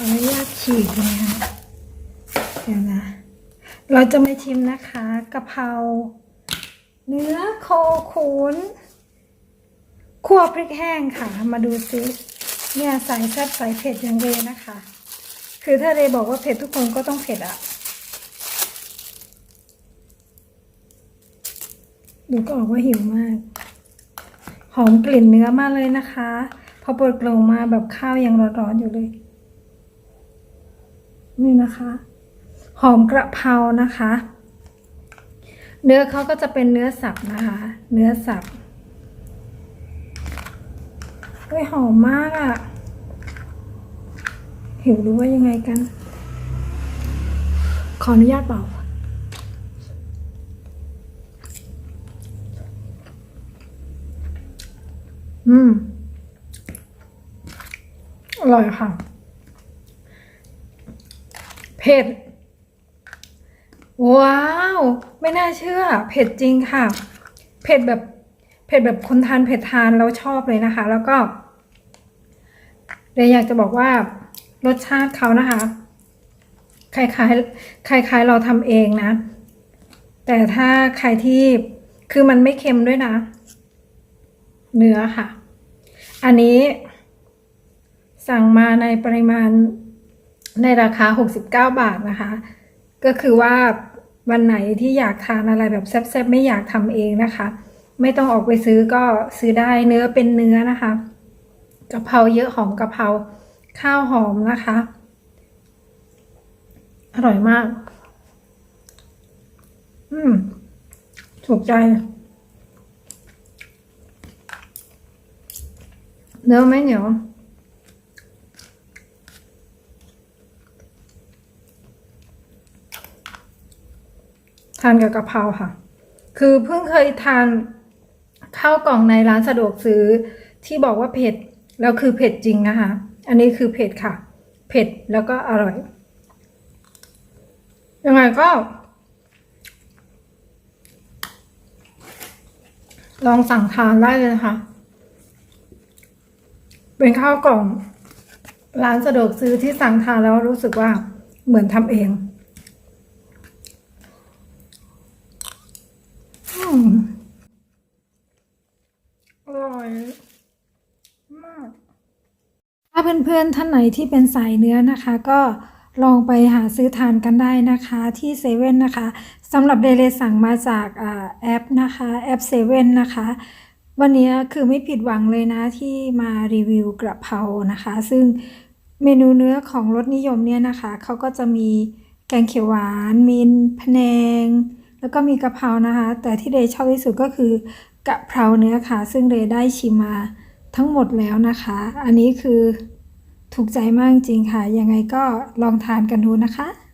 ออนุญาตฉีกนะคะเดี๋ยวนะ เราจะมาชิมนะคะกะเพราเนื้อโคขุนคั่วพริกแห้งค่ะ มาดูซิเนี่ยใส่แซ่บใส่เผ็ดอย่างเรนะคะ คือถ้าเรบอกว่าเผ็ดทุกคนก็ต้องเผ็ดอะดูก็ออกว่าหิวมาก หอมกลิ่นเนื้อมากเลยนะคะ พอเปิดกล่องมาแบบข้าวยังร้อนๆอยู่เลย นี่นะคะ หอมกระเพรานะคะ เนื้อเขาก็จะเป็นเนื้อสับนะคะ เนื้อสับเฮ้ยหอมมากอะ่ะหิวรู้ว่ายังไงกัน ขออนุญาตเป่าอืม อร่อยค่ะ ผ็ด ว้าว ไม่น่าเชื่อ เผ็ดจริงค่ะ เผ็ดแบบ เผ็ดแบบคนทานเผ็ดทานแล้วชอบเลยนะคะ แล้วก็เดี๋ยอยากจะบอกว่ารสชาติเขานะคะคล้ายๆคล้ายๆเราทำเองนะ แต่ถ้าใครที่คือมันไม่เค็มด้วยนะ เนื้อค่ะ อันนี้สั่งมาในปริมาณ ในราคา 69 บาทนะคะ ก็คือว่าวันไหนที่อยากทานอะไรแบบแซ่บๆไม่อยากทำเองนะคะ ไม่ต้องออกไปซื้อก็ซื้อได้เนื้อเป็นเนื้อนะคะกะเพราเยอะหอมกะเพราข้าวหอมนะคะ อร่อยมาก อืม ถูกใจ เนื้อไม่เหนียว ทานกับกะเพราค่ะ คือเพิ่งเคยทานข้าวกล่องในร้านสะดวกซื้อที่บอกว่าเผ็ดแล้วคือเผ็ดจริงนะคะ อันนี้คือเผ็ดค่ะ เผ็ดแล้วก็อร่อย ยังไงก็ ลองสั่งทานได้เลยนะคะ เป็นข้าวกล่อง ร้านสะดวกซื้อที่สั่งทานแล้วรู้สึกว่าเหมือนทำเอง อร่อยมาก ถ้าเพื่อนๆท่านไหนที่เป็นสายเนื้อนะคะ ก็ลองไปหาซื้อทานกันได้นะคะที่เซเว่นนะคะสำหรับเดเลสั่งมาจากแอปนะคะแอปเซเว่นนะคะ วันนี้คือไม่ผิดหวังเลยนะที่มารีวิวกระเพรานะคะ ซึ่งเมนูเนื้อของรสนิยมเนี่ยนะคะเขาก็จะมีแกงเขียวหวาน มีพะแนง แล้วก็มีกะเพรานะคะ แต่ที่เดย์ชอบที่สุดก็คือกะเพราเนื้อค่ะ ซึ่งเดย์ได้ชิมมาทั้งหมดแล้วนะคะ อันนี้คือถูกใจมากจริงค่ะ ยังไงก็ลองทานกันดูนะคะ